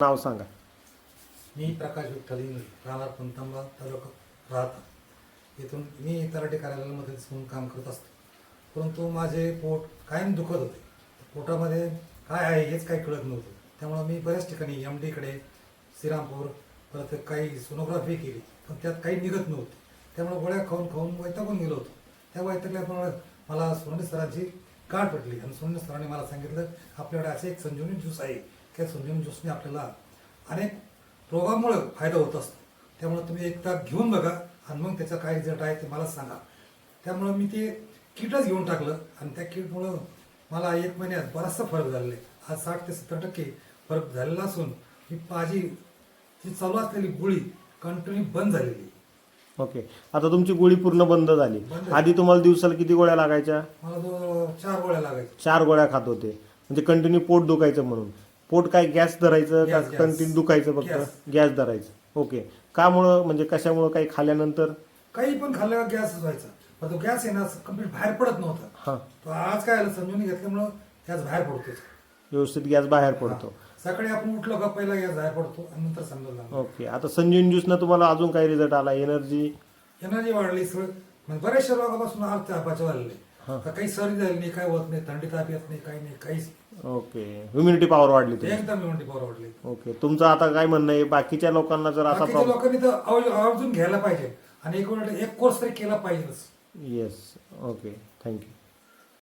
नाव सांगा. मी प्रकाश विठ्ठल इंगळे राहणार पंतंबा तालुका राहता. इथून मी तलाठी कार्यालयामध्ये म्हणून काम करत असतो. परंतु माझे पोट कायम दुखत होते. पोटामध्ये काय आहे हेच काही कळत नव्हतं. त्यामुळं मी बऱ्याच ठिकाणी एम डीकडे श्रीरामपूर परत काही सोनोग्राफी केली पण त्यात काही निघत नव्हते. त्यामुळे गोळ्या खाऊन खाऊन वैतागून गेलो होतो. त्या वैतागल्यामुळे मला सोनवणे सरांची गाठ पडली आणि सोनवणे सरांनी मला सांगितलं आपल्याकडे असे एक संजीवनी ज्यूस आहे. त्या संजीवनी ज्यूसने आपल्याला अनेक रोगामुळं फायदा होत असतो. त्यामुळे तुम्ही एकदा घेऊन बघा आणि मग त्याचा काय रिझल्ट आहे ते मला सांगा. त्यामुळं मी ते किटच घेऊन टाकलं आणि त्या किटमुळं मला एक महिन्यात बराचसा फरक झालेला आहे. आज साठ ते सत्तर टक्के फरक झालेला असून ही माझी जी चालू असलेली गोळी कंटिन्यू बंद झालेली. ओके. आता तुमची गोळी पूर्ण बंद झाली. बंद. आधी तुम्हाला दिवसाला किती गोळ्या लागायच्या? मला चार गोळ्या लागायच्या. चार गोळ्या खात होते. म्हणजे कंटिन्यू पोट दुखायचं म्हणून. पोट काय गॅस धरायचं का. कंटिन्यू दुखायचं. फक्त? गॅस. धरायचं. ओके. कामुळं म्हणजे कशामुळं काही खाल्यानंतर काही पण खाल्ल्यावर गॅस व्हायचा पण तो गॅस आहे ना कंप्लीट बाहेर पडत नव्हता. हा. तो आज काय आलं समजून घेतल्यामुळं गॅस बाहेर पडतो व्यवस्थित गॅस बाहेर पडतो. सकाळी आपण उठलो का पहिला गॅस बाहेर पडतो आणि नंतर समजा ओके. आता संजीवन ज्यूसनं तुम्हाला अजून काही रिझल्ट आला? एनर्जी एनर्जी वाढली सगळं. म्हणजे बऱ्याचशा रोगापासून आज तापाचे झालेले हा. आता काही सर्दी झाली नाही काय होत नाही थंडी ताप येत नाही काही नाही काहीच ओके. ह्युमिनिटी पॉवर वाढली तुमची. एकदम इम्युनिटी पॉवर वाढली. ओके. तुमचं आता काय म्हणणं आहे? बाकीच्या लोकांना जर असा बाकीच्या प्रॉब्लेम लोकांनी तर आव- आवर्जून घ्यायला पाहिजे. आणि एक वेळ एक कोर्स तरी केला पाहिजेच. Yes okay thank you